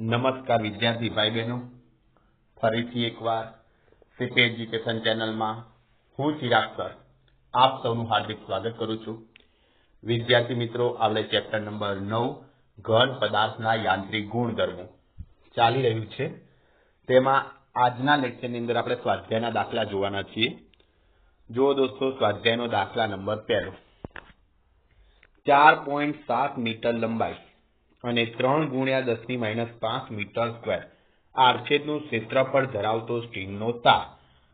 નમસ્કાર વિદ્યાર્થી ભાઈ બહેનો ફરીથી એકવાર સિપેજ એજ્યુકેશન ચેનલમાં હું ચિરાગ સર આપ સૌનું હાર્દિક સ્વાગત કરું છું. વિદ્યાર્થી મિત્રો આપણે ચેપ્ટર નંબર નવ, ઘન પદાર્થના યાંત્રિક ગુણધર્મો. ચાલી રહ્યું છે. તેમાં આજના લેક્ચરની અંદર આપણે સ્વાધ્યાયના દાખલા જોવાના છીએ. જો દોસ્તો, સ્વાધ્યાયનો દાખલા નંબર પહેલો. ચાર પોઈન્ટ સાત મીટર લંબાઈ. અને ત્રણ ગુણ્યા દસની માઇનસ પાંચ મીટર સ્ક્વેર આડછેદનું ક્ષેત્રફળ ધરાવતો સ્ટીલનો તાર.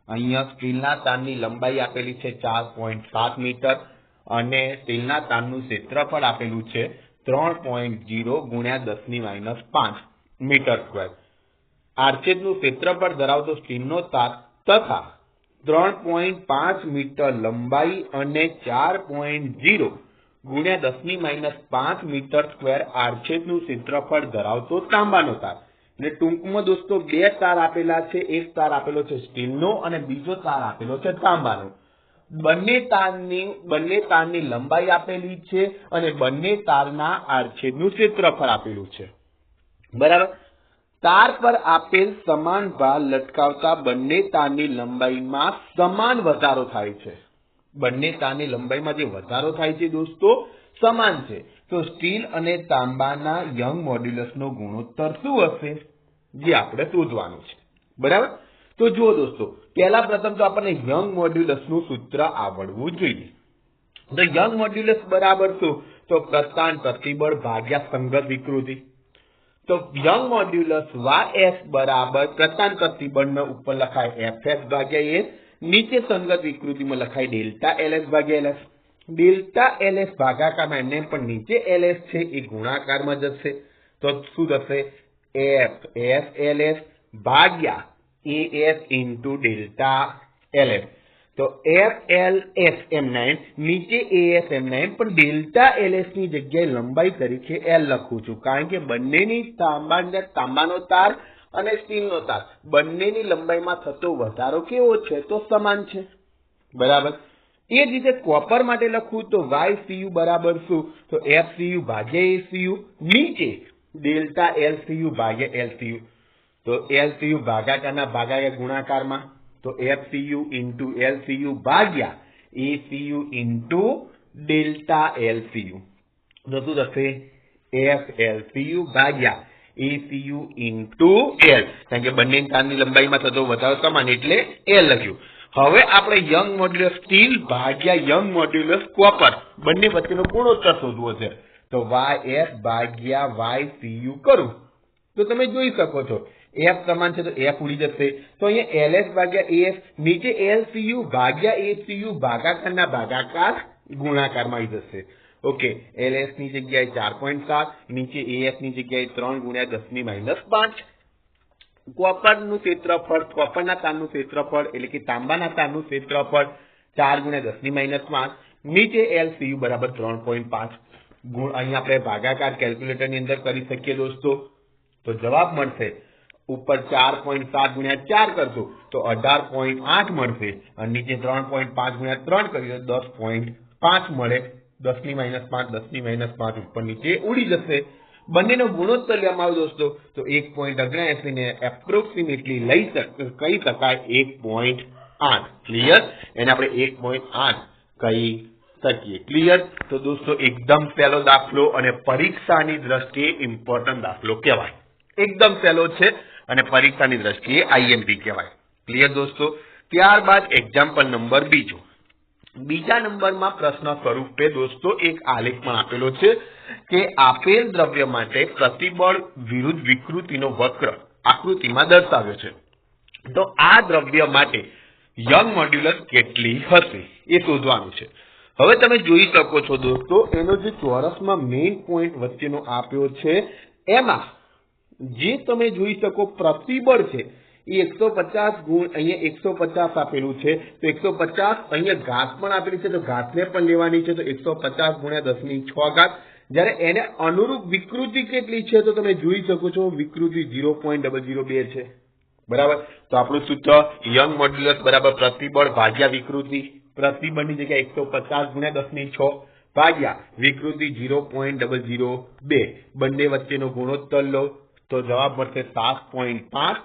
અહીંયા સ્ટીલના તારની લંબાઈ આપેલી છે ચાર પોઈન્ટ સાત મીટર અને સ્ટીલના તારનું ક્ષેત્રફળ આપેલું છે ત્રણ પોઈન્ટ જીરો ગુણ્યા દસની માઇનસ પાંચ મીટર સ્ક્વેર આડછેદનું ક્ષેત્રફળ ધરાવતો સ્ટીલનો તાર તથા ત્રણ પોઈન્ટ પાંચ મીટર લંબાઈ અને ચાર પોઈન્ટ જીરો ગુણ્યા દસની માઇનસ પાંચ મીટર સ્ક્વેર આડછેદનું ક્ષેત્રફળ ધરાવતો તાંબાનો તાર. એટલે ટૂંકમાં દોસ્તો, બે તાર આપેલા છે. એક તાર આપેલો છે સ્ટીલનો અને બીજો તાર આપેલો છે તાંબાનો. બંને તારની બંને તારની લંબાઈ આપેલી છે અને બંને તારના આડછેદનું ક્ષેત્રફળ આપેલું છે. બરાબર? તાર પર આપેલ સમાન ભાર લટકાવતા બંને તારની લંબાઈમાં સમાન વધારો થાય છે. બંને તારની લંબાઈમાં જે વધારો થાય છે દોસ્તો, સમાન છે. તો સ્ટીલ અને તાંબાના યંગ મોડ્યુલસનો ગુણોત્તર શું હશે? જે આપણે શોધવાનું છે. બરાબર? તો જુઓ દોસ્તો, પહેલા પ્રથમ તો આપણને યંગ મોડ્યુલસનું સૂત્ર આવડવું જોઈએ. તો યંગ મોડ્યુલસ બરાબર શું? તો પ્રસ્થાન પ્રતિબળ ભાગ્યા સંગત વિકૃતિ. તો યંગ મોડ્યુલસ વાય એસ બરાબર પ્રસ્થાન પ્રતિબળનો ઉપર લખાય એફ એસ ભાગ્યા એસ નીચે સંગત વિકૃતિમાં લખાય ડેલ્ટા એલએસ ભાગ્યા એલએસ. ડેલ્ટા એલએસ ભાગાકારમાં એમને પણ નીચે એલએસ છે, એ ગુણાકારમાં જશે. તો શું થશે? એફ એસ એલએસ ભાગ્યા A S into delta LS. તો F L S M nine, નીચે એ એસ એમ નાઇન, પણ ડેલ્ટા એલએસની જગ્યાએ લંબાઈ તરીકે એલ લખું છું. કારણ કે બંનેની તાંબા તાંબાનો તાર અને સ્ટીલનો તાર. બંનેની લંબાઈમાં થતો વધારો કેવો છે તો સમાન છે. બરાબર? એ જ રીતે કોપર માટે લખું તો વાય સીયુ બરાબર શું? તો એફ સીયુ ભાગ્યા એ નીચે ડેલ્ટા એલ સીયુ ભાગ્યા એલ સીયુ તો એલ સીયુ ભાગાકારના ભાગાકાર ગુણાકારમાં તો F CU into L CU ભાગ્યા A CU into delta L CU તો શું થશે? એફ એલ સીયુ ભાગ્યા એસીયુ ઇન્ટુ એલ કારણ કે બંને તારની લંબાઈમાં થતો વધારો સમાન એટલે એલ લખ્યું. હવે આપણે યંગ મોડ્યુલસ સ્ટીલ ભાગ્યા યંગ મોડ્યુલસ કોપર બંને વચ્ચેનો ગુણોત્તર શોધવો છે. તો વાય એફ ભાગ્યા વાય સીયુ કરું. તો તમે જોઈ શકો છો. એફ સમાન છે તો એફ ઉડી જશે. તો અહીંયા એલએસ ભાગ્યા એએસ નીચે એલ સીયુ ભાગ્યા એ સીયુ ભાગાકારના ભાગાકાર ગુણાકારમાં આવી જશે. ઓકે, એલએસની જગ્યાએ ચાર પોઈન્ટ સાત, નીચે એએસની જગ્યાએ ત્રણ ગુણ્યા દસની માઇનસ પાંચ. કોપરનું ક્ષેત્રફળ, કોપરના તારનું ક્ષેત્રફળ એટલે કે તાંબાના તારનું ક્ષેત્રફળ ચાર ગુણ્યા દસની માઇનસ પાંચ. નીચે એલ સીયુ બરાબર ત્રણ પોઈન્ટ પાંચ. ગુણ અહીંયા આપણે ભાગાકાર કેલ્ક્યુલેટરની અંદર કરી શકીએ દોસ્તો. તો જવાબ મળશે, ઉપર ચાર પોઈન્ટ સાત ગુણ્યા ચાર કરશો, તો અઢાર પોઈન્ટ આઠ મળશે. અને નીચે ત્રણ પોઈન્ટ પાંચ ગુણ્યા ત્રણ કરીએ દસ પોઈન્ટ પાંચ મળે. દસની માઇનસ પાંચ દસની માઇનસ પાંચ ઉપર નીચે ઉડી જશે. બંનેનો ગુણોત્તર લેવામાં આવે દોસ્તો. તો એક પોઈન્ટ અગ્યાએસી ને એપ્રોક્સિમેટલી લઈ કહી શકાય એક પોઈન્ટ આઠ. ક્લિયર એને આપણે એક પોઈન્ટ આઠ કહી શકીએ. ક્લિયર તો દોસ્તો, એકદમ સહેલો દાખલો અને પરીક્ષાની દ્રષ્ટિએ ઇમ્પોર્ટન્ટ દાખલો કહેવાય. એકદમ સહેલો છે અને પરીક્ષાની દ્રષ્ટિએ આઈએમપી કહેવાય. ક્લિયર દોસ્તો? ત્યારબાદ એક્ઝામ્પલ નંબર બીજો. બીજા નંબરમાં પ્રશ્ન સ્વરૂપે દોસ્તો એક આલેખ પણ આપેલો છે કે આપેલ દ્રવ્ય માટે પ્રતિબળ વિરુદ્ધ વિકૃતિનો વક્ર આકૃતિમાં દર્શાવ્યો છે. તો આ દ્રવ્ય માટે યંગ મોડ્યુલસ કેટલી હશે એ શોધવાનું છે. હવે તમે જોઈ શકો છો દોસ્તો, એનો જે ચોરસમાં મેઇન પોઈન્ટ વચ્ચેનો આપ્યો છે, એમાં જે તમે જોઈ શકો પ્રતિબળ છે એ એને અનુરૂપ વિકૃતિ કેટલી છે તો તમે જોઈ શકો છો વિકૃતિ ઝીરો પોઈન્ટ ડબલ ઝીરો બે છે. બરાબર? તો આપણું સૂત્ર યંગ મોડ્યુલસ બરાબર પ્રતિબળ ભાગ્યા વિકૃતિ. પ્રતિબળની જગ્યાએ એકસો પચાસ ગુણ્યા દસની છ ભાગ્યા વિકૃતિ ઝીરો પોઈન્ટ ડબલ ઝીરો બે. બંને વચ્ચેનો ગુણોત્તર લો. તો જવાબ મળશે સાત પોઈન્ટ પાંચ.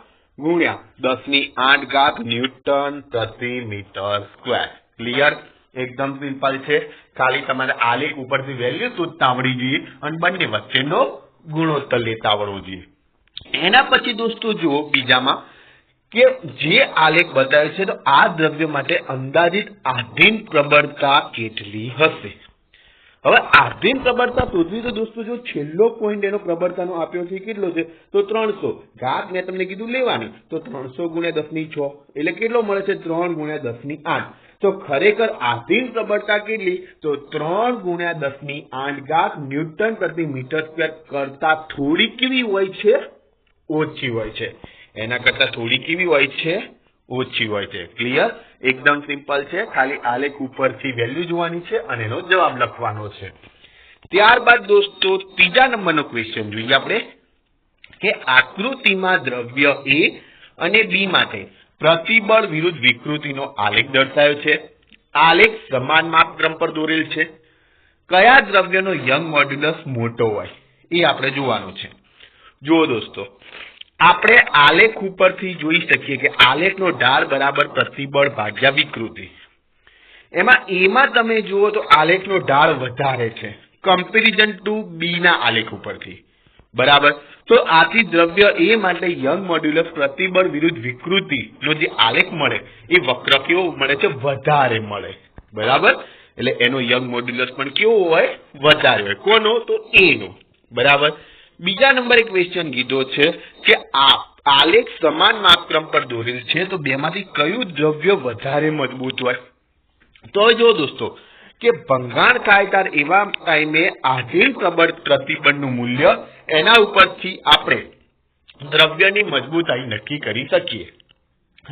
ગુણ્યા દસની આઠ ઘાત ન્યૂટન પ્રતિ મીટર સ્ક્વેર. ક્લિયર એકદમ સિમ્પલ છે. ખાલી તમારે આલેખ ઉપરથી વેલ્યુ શોધતા આવડી જોઈએ અને બંને વચ્ચેનો ગુણોત્તર લેતા આવડવો જોઈએ. એના પછી દોસ્તો જુઓ બીજામાં કે જે આલેખ બતાવે છે તો આ દ્રવ્ય માટે અંદાજિત આધીન પ્રબળતા કેટલી હશે? હવે આધીન પ્રબળતા પૃથ્વી તો દોસ્તો જો છેલ્લો પોઈન્ટ એનો પ્રબળતાનો આપ્યો છે કેટલો છે? તો ત્રણસો. ઘાત મેં તમને કીધું લેવાની. તો ત્રણસો ગુણ્યા દસની છ. એટલે કેટલો મળે છે? ત્રણ ગુણ્યા દસની આઠ. તો ખરેખર આધીન પ્રબળતા કેટલી? તો ત્રણ ગુણ્યા દસની આઠ ઘાત ન્યૂટન પ્રતિ મીટર સ્ક્વેર કરતા થોડી કેવી હોય છે? ઓછી હોય છે. એના કરતા થોડી કેવી હોય છે? ઓછી હોય છે. ક્લિયર એકદમ સિમ્પલ છે. ખાલી આલેખ ઉપરથી વેલ્યુ જોવાની છે અને એનો જવાબ લખવાનો છે. ત્યારબાદ દોસ્તો, ત્રીજા નંબરનો ક્વેશ્ચન જોઈએ આપણે, કે આકૃતિમાં દ્રવ્ય એ અને બી માટે પ્રતિબળ વિરુદ્ધ વિકૃતિનો આલેખ દર્શાવ્યો છે. આલેખ સમાન માપક્રમ પર દોરેલ છે. કયા દ્રવ્યનો યંગ મોડ્યુલસ મોટો હોય એ આપણે જોવાનું છે. જુઓ દોસ્તો આપણે આલેખ ઉપરથી જોઈ શકીએ કે આલેખનો ઢાળ બરાબર પ્રતિબળ ભાગ્યા વિકૃતિ. એમાં એમાં તમે જુઓ તો આલેખનો ઢાળ વધારે છે. કમ્પેરિઝન ટુ બી ના આલેખ ઉપરથી. બરાબર? તો આથી દ્રવ્ય એ માટે યંગ મોડ્યુલસ પ્રતિબળ વિરુદ્ધ વિકૃતિ નો જે આલેખ મળે, એ વક્ર કેવો મળે છે? વધારે મળે. બરાબર? એટલે એનો યંગ મોડ્યુલસ પણ કેવો હોય? વધારે હોય. કોનો? તો એનો બરાબર? બીજા નંબરે ક્વેશ્ચન કીધો છે કે આ આલેખ સમાન માપક્રમ પર દોરેલ છે, તો બેમાંથી કયું દ્રવ્ય વધારે મજબૂત હોય? તો જો દોસ્તો, કે ભંગાણ થાય તાર એવા ટાઈમે આધીન પ્રબળ પ્રતિબળનું મૂલ્ય એના ઉપરથી આપણે દ્રવ્યની મજબૂતાઈ નક્કી કરી શકીએ.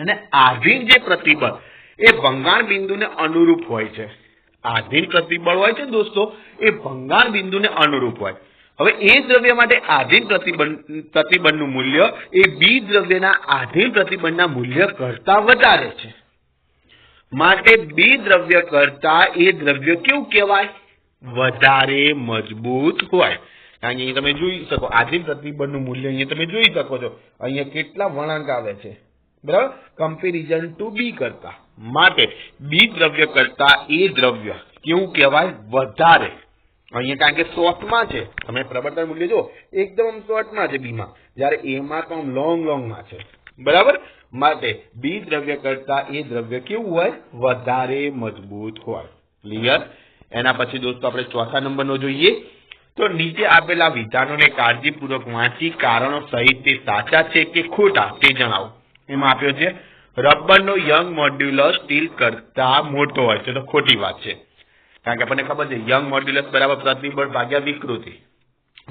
અને આધીન જે પ્રતિબળ, એ ભંગાણ બિંદુને અનુરૂપ હોય છે. આધીન પ્રતિબળ હોય છે દોસ્તો, એ ભંગાણ બિંદુને અનુરૂપ હોય. હવે એ દ્રવ્ય માટે આધીન પ્રતિબંધ, પ્રતિબંધનું મૂલ્ય એ બી દ્રવ્યના આધીન પ્રતિબંધના મૂલ્ય કરતા વધારે છે. માટે બી દ્રવ્ય કરતા એ દ્રવ્ય કેવું કહેવાય? વધારે મજબૂત હોય. કારણ કે તમે જોઈ શકો, આધીન પ્રતિબંધનું મૂલ્ય અહીંયા તમે જોઈ શકો છો. અહીંયા કેટલા વળાંક આવે છે. બરાબર? કમ્પેરિઝન ટુ બી કરતા. માટે બી દ્રવ્ય કરતા એ દ્રવ્ય કેવું કહેવાય? વધારે. અહીંયા કારણ કે શોર્ટમાં છે. તમે પ્રવર્તન મૂલ્ય જો એકદમ શોર્ટમાં છે બીમાં જ્યારે એમાં તો લોંગ લોંગમાં છે. બરાબર? માટે બી દ્રવ્ય કરતા એ દ્રવ્ય કેવું હોય? વધારે મજબૂત હોય. ક્લિયર એના પછી દોસ્તો આપણે ચોથા નંબરનો જોઈએ. તો નીચે આપેલા વિધાનોને કાળજીપૂર્વક વાંચી, કારણો સહિત તે સાચા છે કે ખોટા તે જણાવો. એમાં આપ્યો છે, રબરનો યંગ મોડ્યુલસ સ્ટીલ કરતા મોટો હોય. છે તો ખોટી વાત છે. કારણ કે આપણને ખબર છે યંગ મોડ્યુલસ બરાબર પ્રતિબળ ભાગ્યા વિકૃતિ.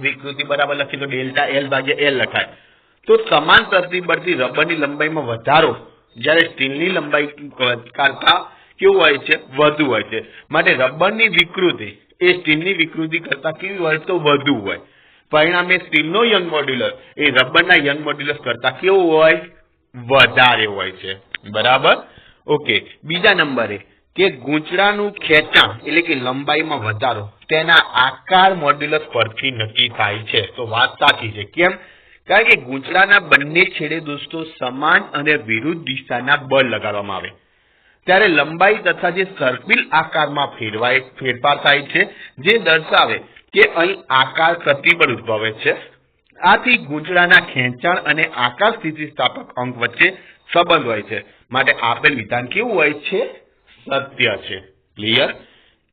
વિકૃતિ બરાબર લખી તો ડેલ્ટા એલ ભાગ્યા એલ લખાય. તો સમાન પ્રતિબળથી રબરની લંબાઈમાં વધારો જ્યારે સ્ટીલની લંબાઈ કરતા કેવું હોય છે, વધુ હોય છે. માટે રબરની વિકૃતિ, એ સ્ટીલની વિકૃતિ કરતા કેવી હોય તો વધુ હોય. પરિણામે સ્ટીલનો યંગ મોડ્યુલસ એ રબરના યંગ મોડ્યુલસ કરતા કેવું હોય? વધારે હોય છે. બરાબર? ઓકે. બીજા નંબરે કે ગૂંચળાનું ખેંચાણ એટલે કે લંબાઈમાં વધારો તેના આકાર મોડ્યુલસ પરથી નક્કી થાય છે. તો વાત સાચી છે. કેમ? કારણ કે ગૂંચળાના બંને છેડે દોસ્તો સમાન અને વિરુદ્ધ દિશાના બળ લગાડવામાં આવે. ત્યારે લંબાઈ તથા જે સર્પિલ આકારમાં ફેરવાય ફેરફાર થાય છે, જે દર્શાવે કે અહીં આકાર પ્રતિબળ ઉદ્ભવે છે. આથી ગૂંચળાના ખેંચાણ અને આકાર સ્થિતિસ્થાપક અંક વચ્ચે સંબંધ હોય છે. માટે આપેલ વિધાન કેવું હોય છે? સત્ય છે. ક્લિયર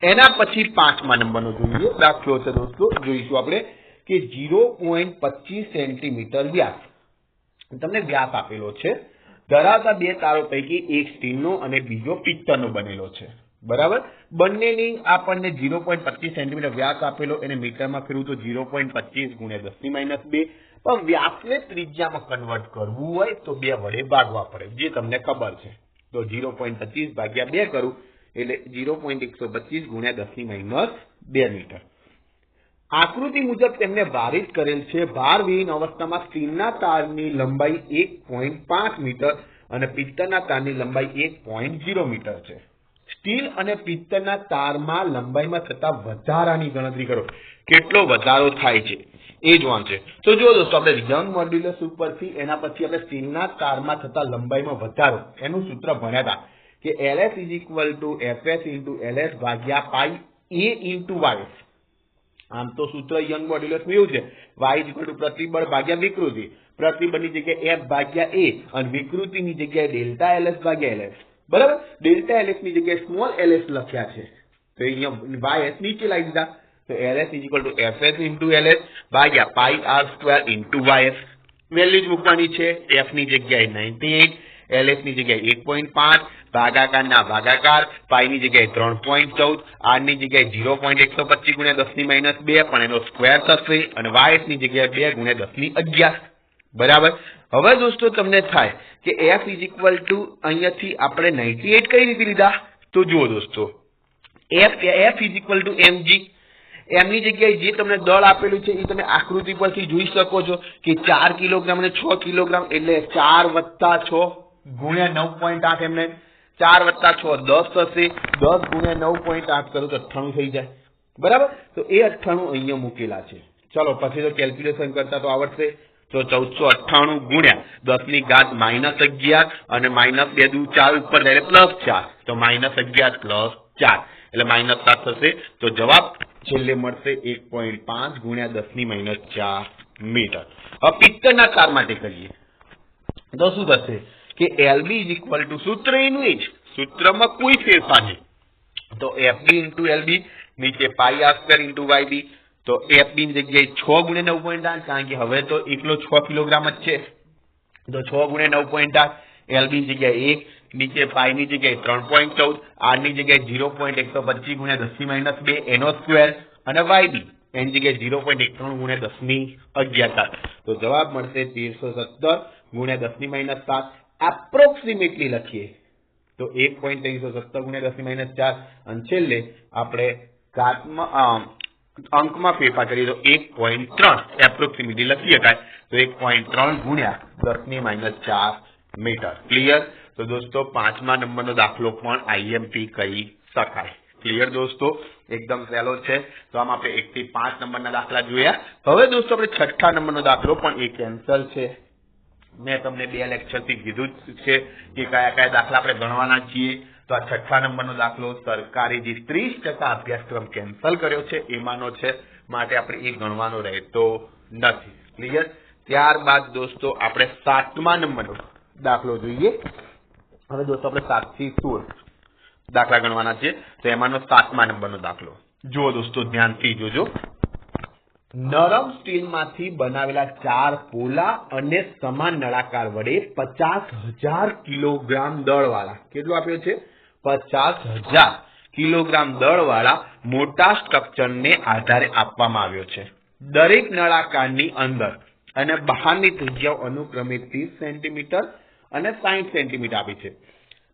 એના પછી પાંચમા નંબરનો જોઈએ. દાખલો છે દોસ્તો જોઈશું આપણે કે ઝીરો પોઈન્ટ પચીસ સેન્ટીમીટર વ્યાસ. તમને વ્યાસ આપેલો છે. ધરાવતા બે તારો પૈકી એક સ્ટીલનો અને બીજો પિત્તળનો બનેલો છે. બરાબર? બંનેની આપણને ઝીરો પોઈન્ટ પચીસ સેન્ટીમીટર વ્યાસ આપેલો. એને મીટરમાં ફેરવું તો ઝીરો પોઈન્ટ પચીસ ગુણ્યા દસની માઇનસ બે. પણ વ્યાસને ત્રિજ્યામાં કન્વર્ટ કરવું હોય તો બે વડે ભાગવા પડે. જે તમને ખબર છે. તો ઝીરો પોઈન્ટ પચીસ ભાગ્યા બે કરું એટલે ઝીરો પોઈન્ટ એકસો પચીસ ગુણ્યા દસની માઇનસ બે મીટર. આકૃતિ મુજબ તેમને ભારિત કરેલ છે ભાર વિહીન અવસ્થામાં સ્ટીલના તારની લંબાઈ એક પોઈન્ટ પાંચ મીટર અને પિત્તળના તારની લંબાઈ એક પોઈન્ટ ઝીરો મીટર છે. સ્ટીલ અને પિત્તળના તારમાં લંબાઈમાં થતા વધારાની ગણતરી કરો. કેટલો વધારો થાય છે? એ જ વાંચે. તો જો દોસ્તો, આપણે યંગ મોડ્યુલસ ઉપરથી, એના પછી આપણે સ્ટીલના તારમાં થતા લંબાઈમાં વધારો, એનું સૂત્ર ભણ્યા હતા કે LS is equal to FS into LS ભાગ્યા પાઈ એ ઇન્ટુ વાયસ આમ તો સૂત્ર યંગ મોડ્યુલસ એવું છે. વાય ઇઝ ઇક્વલ ટુ પ્રતિબળ ભાગ્યા વિકૃતિ. પ્રતિબળની જગ્યાએ એફ ભાગ્યા એ અને વિકૃતિની જગ્યાએ ડેલ્ટા એલ એસ ભાગ્યા એલએસ બરાબર? ડેલ્ટા એલએસની જગ્યાએ સ્મોલ એલએસ લખ્યા છે. તો અહીંયા વાય એસ નીચે લાવી દીધા. તો LS is equal to FS into LS ભાગ્યા pi R square into YS value જ મૂકવાની છે એફની જગ્યાએ નાઇન્ટી એટ એલએસની જગ્યાએ એક પોઈન્ટ પાંચ ભાગાકારના ભાગાકાર પાઈ ની જગ્યાએ ત્રણ પોઈન્ટ ચૌદ આરની જગ્યાએ ઝીરો પોઈન્ટ એકસો પચીસ ગુણ્યા દસની માઇનસ બે, પણ એનો સ્ક્વેર થશે અને વાયસની જગ્યાએ બે ગુણ્યા દસની અગિયાર. બરાબર? હવે દોસ્તો તમને થાય કે એફ ઇઝ ઇક્વલ ટુ અહીંયાથી આપણે નાઇન્ટી એટ કઈ રીતે લીધા? તો જુઓ દોસ્તો F F is equal to MG એમની જગ્યાએ જે તમને દળ આપેલું છે, એ તમે આકૃતિ પરથી જોઈ શકો છો કે ચાર કિલોગ્રામ અને છ કિલોગ્રામ એટલે ચાર વત્તા છ ગુણ્યા નવ પોઈન્ટ આઠ એમને. ચાર વત્તા છ, દસ થશે, દસ ગુણ્યા નવ પોઈન્ટ આઠ કરો તો અઠ્ઠાણું થઈ જાય. બરાબર? તો એ અઠ્ઠાણું અહીંયા મૂકેલા છે. ચલો, પછી તો કેલ્ક્યુલેશન કરતા તો આવડશે. તો ચૌદસો અઠ્ઠાણું ગુણ્યા દસની ઘાત માઇનસ અગિયાર અને માઇનસ બે દુ ચાર ઉપર પ્લસ ચાર. તો માઇનસ અગિયાર પ્લસ ચાર. એટલે માઇનસ સાત થશે. તો જવાબ છેલ્લે મળશે એક પોઈન્ટ પાંચ ગુણ્યા દસની માઇનસ ચાર મીટર હવે પિત્તળના તાર માટે કરીએ. તો શું થશે? કે એલબી ઇઝ ઇક્વલ ટુ સૂત્ર એનું એ જ સૂત્રમાં કોઈ ફેરફાર નહીં. તો એફબી ઇન્ટુ એલબી નીચે pi R square into YB તો એફબી ની જગ્યાએ છ ગુણ્યા નવ પોઈન્ટ આઠ, કારણ કે હવે તો એકલો છ કિલોગ્રામ જ છે. તો છ ગુણ્યા નવ પોઈન્ટ આઠ એલબી જગ્યાએ એક નીચે ફાઈવની જગ્યાએ ત્રણ પોઈન્ટ ચૌદ આરની જગ્યાએ ઝીરો પોઈન્ટ એકસો પચીસ ગુણ્યા દસની માઇનસ બે એનો સ્ક્વેર અને વાયબી એની જગ્યાએ ઝીરો પોઈન્ટ એકાણું ગુણ્યા દસની અગિયાર તો જવાબ મળશે તેરસો સત્તર ગુણ્યા દસની માઇનસ સાત. એપ્રોક્સિમેટલી લખીએ. તો એક પોઈન્ટ ત્રણસો સત્તર ગુણ્યા દસની માઇનસ ચાર. અને છેલ્લે આપણે ઘાતમાં અંકમાં ફેરફાર કરીએ તો એક પોઈન્ટ ત્રણ. એપ્રોક્સિમેટલી લખી શકાય. તો એક પોઈન્ટ ત્રણ ગુણ્યા દસની માઇનસ ચાર મીટર. ક્લિયર તો દોસ્તો, પાંચમા નંબરનો દાખલો પણ આઈએમપી કહી શકાય. ક્લિયર દોસ્તો? એકદમ સહેલો છે. તો આમ આપણે એક થી પાંચ નંબરના દાખલા જોયા. હવે દોસ્તો આપણે છઠ્ઠા નંબરનો દાખલો પણ એ કેન્સલ છે. મેં તમને બે લેક્ચરથી કીધું છે કે કયા કયા દાખલા આપણે ગણવાના છીએ. તો આ છઠ્ઠા નંબરનો દાખલો સરકારી જે ત્રીસ ટકા અભ્યાસક્રમ કેન્સલ કર્યો છે, એમાંનો છે. માટે આપણે એ ગણવાનો રહેતો નથી. ક્લિયર ત્યારબાદ દોસ્તો, આપણે સાતમા નંબરનો દાખલો જોઈએ. હવે દોસ્તો, આપણે સાતથી સોળ દાખલા ગણવાના છે. તો એમાંનો સાતમા નંબરનો દાખલો. જુઓ દોસ્તો, ધ્યાનથી જોજો. નરમ સ્ટીલમાંથી બનાવેલા ચાર પોલા અને સમાન નળાકાર વડે પચાસ હજાર કિલોગ્રામ દળવાળા. કેટલું આપ્યો છે? પચાસ હજાર કિલોગ્રામ દળવાળા મોટા સ્ટ્રક્ચરને આધારે આપવામાં આવ્યો છે. દરેક નળાકારની અંદર અને બહારની ત્રિજ્યાઓ અનુક્રમે ત્રીસ સેન્ટીમીટર અને સાહીઠ સેન્ટીમીટર આપી છે.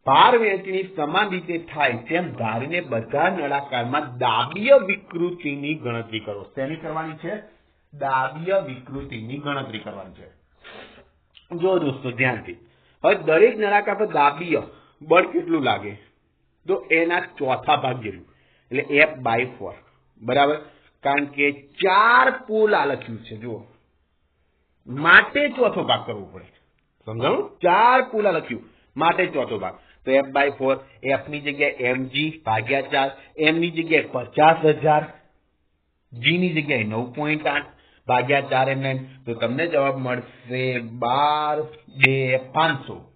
ભાર વહેંચણી સમાન રીતે થાય તેમ ધારીને બધા નળાકારમાં દાબીય વિકૃતિની ગણતરી કરો. શેની કરવાની છે? દાબીય વિકૃતિની ગણતરી કરવાની છે. જો દોસ્તો ધ્યાનથી, હવે દરેક નળાકાર પર દાબીય બળ કેટલું લાગે? તો એના ચોથા ભાગ જેટલું એટલે એફ બાય ફોર બરાબર? કારણ કે ચાર પોલા લખ્યું છે, જુઓ. માટે ચોથો ભાગ કરવો પડે. સમજાણું ચાર પોલા લખ્યું માટે ચોથો ભાગ તો એફ બાય ફોર એફની જગ્યાએ એમજી ભાગ્યા ચાર એમ ની જગ્યાએ પચાસ હજાર જી ની જગ્યાએ નવ પોઈન્ટ આઠ ભાગ્યા ચાર એમ નાઇન તો તમને જવાબ મળશે બાર બે પાંચસો।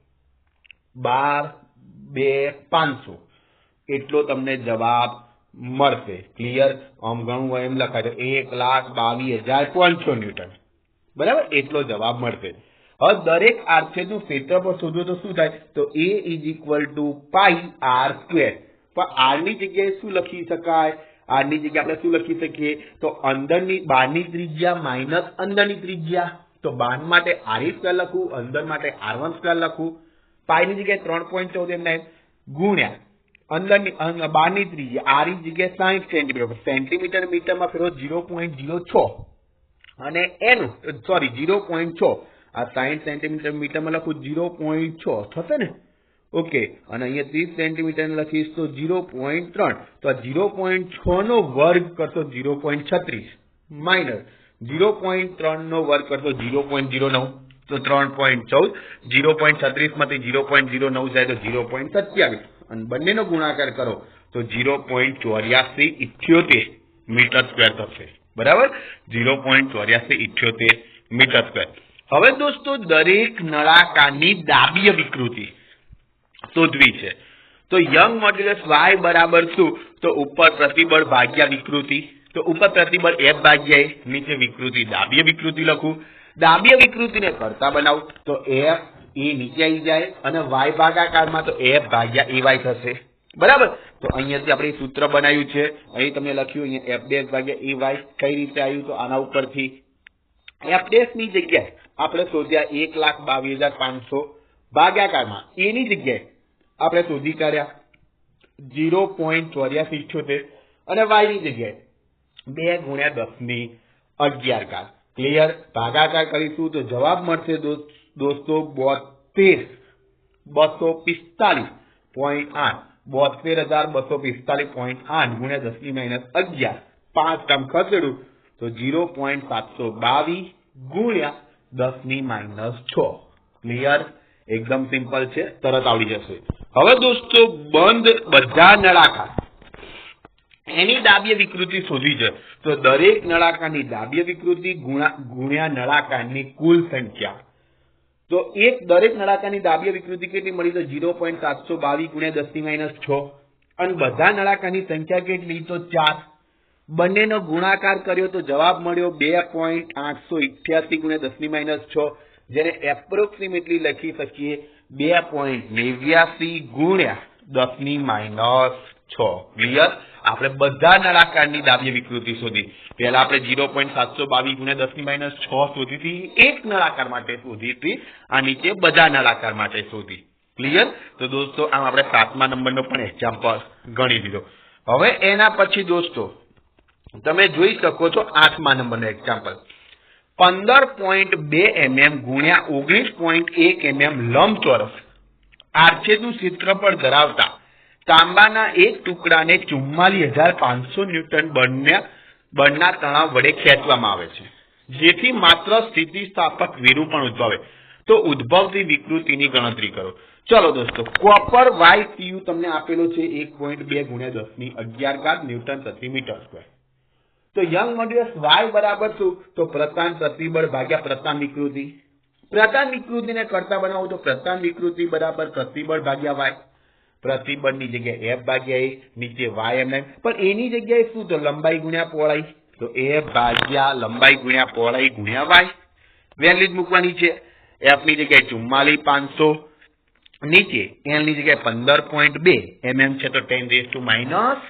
બાર બે પાંચસો। એટલો તમને જવાબ મળશે. ક્લિયર આમ ઘણું હોય એમ લખાય તો એક લાખ બાવીસ હજાર પાંચસો ન્યૂટન. બરાબર? એટલો જવાબ મળશે. હવે દરેક આરછેદનું ક્ષેત્રફળ શોધો તો શું થાય? તો A is equal to pi R square પણ આરની જગ્યાએ શું લખી શકાય? આરની જગ્યાએ આપણે શું લખી શકીએ? તો અંદરની, બહારની ત્રિજ્યા માઇનસ અંદરની ત્રિજ્યા. તો બાર માટે આર સ્ક્વેર લખવું અંદર માટે આર વન સ્ક્વેર લખવું પાઈની જગ્યાએ ત્રણ પોઈન્ટ ચૌદ એમને ગુણ્યા અંદરની બારની ત્રિજ્યા આરની જગ્યાએ સાહીઠ સેન્ટીમીટર સેન્ટીમીટર મીટરમાં ફેરો ઝીરો પોઈન્ટ ઝીરો છ. અને એનું સોરી ઝીરો પોઈન્ટ છ. આ સાહીઠ સેન્ટીમીટર મીટરમાં લખું ઝીરો પોઈન્ટ છ થશે ને ઓકે અને અહીંયા ત્રીસ સેન્ટીમીટર લખીશ તો ઝીરો પોઈન્ટ ત્રણ તો આ ઝીરો પોઈન્ટ છ નો વર્ગ કરશો ઝીરો પોઈન્ટ છત્રીસ માઇનસ ઝીરો પોઈન્ટ ત્રણ નો વર્ગ કરશો ઝીરો પોઈન્ટ ઝીરો નવ તો ત્રણ પોઈન્ટ ચૌદ ઝીરો પોઈન્ટ છત્રીસમાંથી ઝીરો પોઈન્ટ ઝીરો નવ જાય તો ઝીરો પોઈન્ટ સત્યાવીસ અને બંનેનો ગુણાકાર કરો તો ઝીરો પોઈન્ટ ચોર્યાસી ઇઠ્યોતેર મીટર સ્ક્વેર થશે બરાબર ઝીરો પોઈન્ટ ચોર્યાસી ઇઠ્યોતેર મીટર સ્ક્વેર હવે દોસ્તો, દરેક નળાકારની દાબીય વિકૃતિ શોધવી છે. તો યંગ મોડ્યુલસ વાય બરાબર શું? તો ઉપર પ્રતિબળ ભાગ્યા વિકૃતિ તો ઉપર પ્રતિબળ એફ ભાગ્યા નીચે વિકૃતિ દાબીય વિકૃતિ લખું. દાબીય વિકૃતિને કરતા બનાવું. તો એફ એ નીચે આવી જાય અને વાય ભાગાકારમાં તો એફ ભાગ્યા એ વાય થશે. બરાબર? તો અહીંયાથી આપણે સૂત્ર બનાવ્યું છે. અહીં તમને લખ્યું, અહીંયા એફ ડેશ ભાગ્યા એ વાય કઈ રીતે આવ્યું? તો આના ઉપરથી એફ ડેશની જગ્યાએ આપણે શોધ્યા એક લાખ બાવીસ હજાર પાંચસો ભાગ્યાકારમાં એની જગ્યાએ આપણે શોધી કાઢ્યા. ઝીરો પોઈન્ટ ચોર્યાસી ઇઠ્યોતેર અને વાયની જગ્યાએ બે ગુણ્યા દસની અગિયાર કાર ક્લિયર ભાગાકાર કરીશું તો જવાબ મળશે દોસ્તો બોતેર બસો પિસ્તાલીસ પોઈન્ટ આઠ. બોતેર હજાર બસો પિસ્તાલીસ પોઈન્ટ આઠ ગુણ્યા દસની માઇનસ અગિયાર. પાંચ ટર્મ ખસેડું તો ઝીરો પોઈન્ટ સાતસો બાવીસ ગુણ્યા દસની માઇનસ છ. ક્લિયર એકદમ સિમ્પલ છે. તરત આવડી જશે. હવે દોસ્તો, બંધ બધા નળાકાર. એની દાબીય વિકૃતિ શોધી છે. તો દરેક નળાકારની દાબીય વિકૃતિ ગુણા, ગુણ્યા નળાકારની કુલ સંખ્યા. તો એક દરેક નળાકારની દાબીય વિકૃતિ કેટલી મળી તો ઝીરો પોઈન્ટ સાતસો બાવીસ ગુણ્યા દસની માઇનસ છ. અને બધા નળાકારની સંખ્યા કેટલી? તો ચાર. બંનેનો ગુણાકાર કર્યો તો જવાબ મળ્યો બે પોઈન્ટ આઠસો ઇઠ્યાસી ગુણ્યા દસની માઇનસ છ, જેને એપ્રોક્સિમેટલી લખી શકીએ બે પોઈન્ટ નેવ્યાસી ગુણ્યા દસની માઇનસ છ. ક્લિયર? આપણે બધા નળાકારની દાબીય વિકૃતિ શોધી. પહેલા આપણે ઝીરો પોઈન્ટ સાતસો બાવીસ ગુણ્યા દસની માઇનસ છ શોધી હતી એક નળાકાર માટે શોધી હતી. આ નીચે બધા નળાકાર માટે શોધી. ક્લિયર? તો દોસ્તો, આમ આપણે સાતમા નંબરનો પણ એક્ઝામ્પલ ગણી લીધો. હવે એના પછી દોસ્તો તમે જોઈ શકો છો આઠમા નંબરનો એક્ઝામ્પલ પંદર પોઈન્ટ બે એમએમ ગુણ્યા ઓગણીસ પોઈન્ટ એક એમએમ લંબચોરસ. આર્ચેનું ક્ષેત્રફળ ધરાવતા તાંબાના એક ટુકડાને ચુમ્માલીસ હજાર પાંચસો ન્યૂટન બળના બળના તણાવ વડે ખેંચવામાં આવે છે. જેથી માત્ર સ્થિતિસ્થાપક વિરૂપણ ઉદ્ભવે. તો ઉદ્ભવતી વિકૃતિની ગણતરી કરો. ચલો દોસ્તો કોપર વાય તમને આપેલો છે એક પોઈન્ટ બે ગુણ્યા દસની અગિયાર ઘાત ન્યૂટન પ્રતિ મીટર સ્ક્વેર તો યંગ મોડ્યુલસ વાય બરાબર શું? તો પ્રતાન પ્રતિબળ ભાગ્યા પ્રતાન વિકૃતિ. પ્રતાન વિકૃતિને કરતા બનાવો તો પ્રતાન વિકૃતિ બરાબર પ્રતિબળ ભાગ્યા વાય પ્રતિબળની જગ્યાએ એફ ભાગ્યા એ નીચે વાય એમ પણ એની જગ્યાએ શું? તો લંબાઈ ગુણ્યા પહોળાઈ. તો એફ ભાગ્યા લંબાઈ ગુણ્યા પહોળાઈ ગુણ્યા વાય વેલ્યુ મૂકવાની છે. એફની જગ્યાએ ચુમ્માલીસ પાંચસો. નીચે એલની જગ્યાએ પંદર પોઈન્ટ બે એમએમ છે. તો ten raise to minus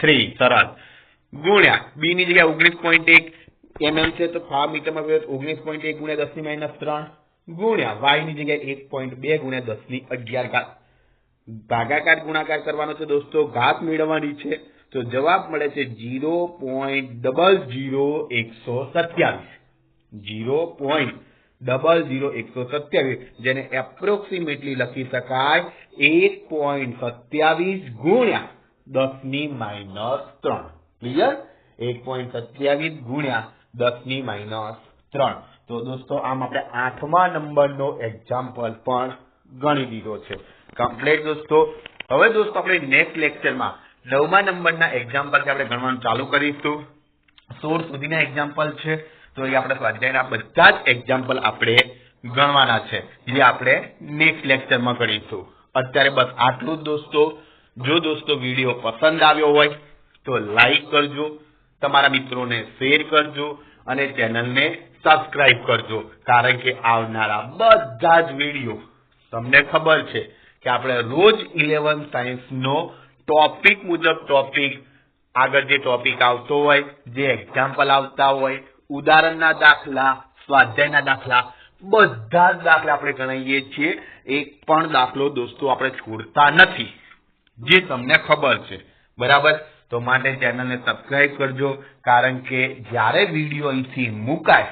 three સરસ. ગુણ્યા બી ની જગ્યાએ ઓગણીસ પોઈન્ટ એક એમએમ છે તો ફાવ મીટરમાં ઓગણીસ પોઈન્ટ એક ગુણ્યા દસની માઇનસ ત્રણ ગુણ્યા વાયની જગ્યાએ એક પોઈન્ટ બે ગુણ્યા દસની અગિયાર ઘાત. ભાગાકાર ગુણાકાર કરવાનો છે દોસ્તો, ઘાત મેળવવાની છે. તો જવાબ મળે છે જીરો પોઈન્ટ ડબલ જીરો એકસો સત્યાવીસ. જીરો પોઈન્ટ ડબલ જીરો એકસો સત્યાવીસ, જેને એપ્રોક્સિમેટલી લખી શકાય એક પોઈન્ટ સત્યાવીસ ગુણ્યા દસની માઇનસ ત્રણ. ક્લિયર એક પોઈન્ટ સત્યાવીસ ગુણ્યા દસની માઇનસ ત્રણ. તો દોસ્તો, આમ આપણે આઠમા નંબરનો એક્ઝામ્પલ પણ ગણી દીધો છે. કમ્પ્લીટ દોસ્તો. હવે દોસ્તો, આપણે નેક્સ્ટ લેક્ચરમાં નવમા નંબરના એક્ઝામ્પલ આપણે ગણવાનું ચાલુ કરીશું. સોળ સુધીના એક્ઝામ્પલ છે. તો એ આપણે સ્વાધ્યાયના બધા જ એક્ઝામ્પલ આપણે ગણવાના છે, જે આપણે નેક્સ્ટ લેક્ચરમાં કરીશું. અત્યારે બસ આટલું જ દોસ્તો. જો દોસ્તો વીડિયો પસંદ આવ્યો હોય તો લાઈક કરજો, તમારા મિત્રોને શેર કરજો અને ચેનલને સબસ્ક્રાઇબ કરજો, કારણ કે આવનારા બધા જ વીડિયો તમને ખબર છે કે આપણે રોજ ઇલેવન સાયન્સનો ટોપિક મુજબ ટોપિક આગળ જે ટોપિક આવતો હોય, જે એક્ઝામ્પલ આવતા હોય, ઉદાહરણના દાખલા, સ્વાધ્યાયના દાખલા, બધા જ દાખલા આપણે ગણાવીએ છીએ. એક પણ દાખલો દોસ્તો આપણે છોડતા નથી. જે તમને ખબર છે. બરાબર? તો માટે ચેનલને સબસ્ક્રાઇબ કરજો, કારણ કે જ્યારે વીડિયો અહીંથી મુકાય,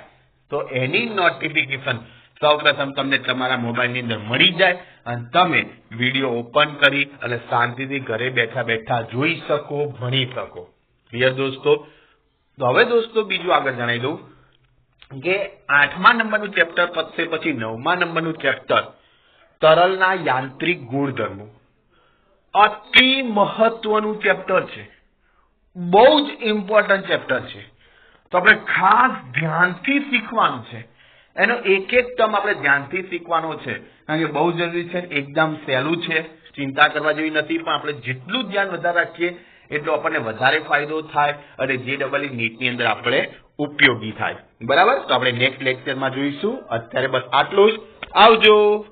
તો એની નોટિફિકેશન સૌપ્રથમ તમને તમારા મોબાઈલની અંદર મળી જાય અને તમે વીડિયો ઓપન કરી અને શાંતિથી ઘરે બેઠા બેઠા જોઈ શકો, ભણી શકો. ક્લિયર દોસ્તો, તો હવે દોસ્તો બીજું આગળ જણાવી દઉં કે આઠમા નંબરનું ચેપ્ટર પતશે પછી નવમા નંબરનું ચેપ્ટર તરલના યાંત્રિક ગુણધર્મો. અતિ મહત્વનું ચેપ્ટર છે. બહુ જ ઇમ્પોર્ટન્ટ ચેપ્ટર છે. તો આપણે ખાસ ધ્યાનથી શીખવાનું છે. એનો એક એક ટર્મ આપણે ધ્યાનથી શીખવાનો છે. કારણ કે બહુ જરૂરી છે એકદમ સહેલું છે. ચિંતા કરવા જેવી નથી, પણ આપણે જેટલું ધ્યાન વધારે રાખીએ, એટલો આપણને વધારે ફાયદો થાય અને જે ડબલ નીટની અંદર આપણે ઉપયોગી થાય. બરાબર? તો આપણે નેક્સ્ટ લેક્ચરમાં જોઈશું. અત્યારે બસ આટલું જ. આવજો!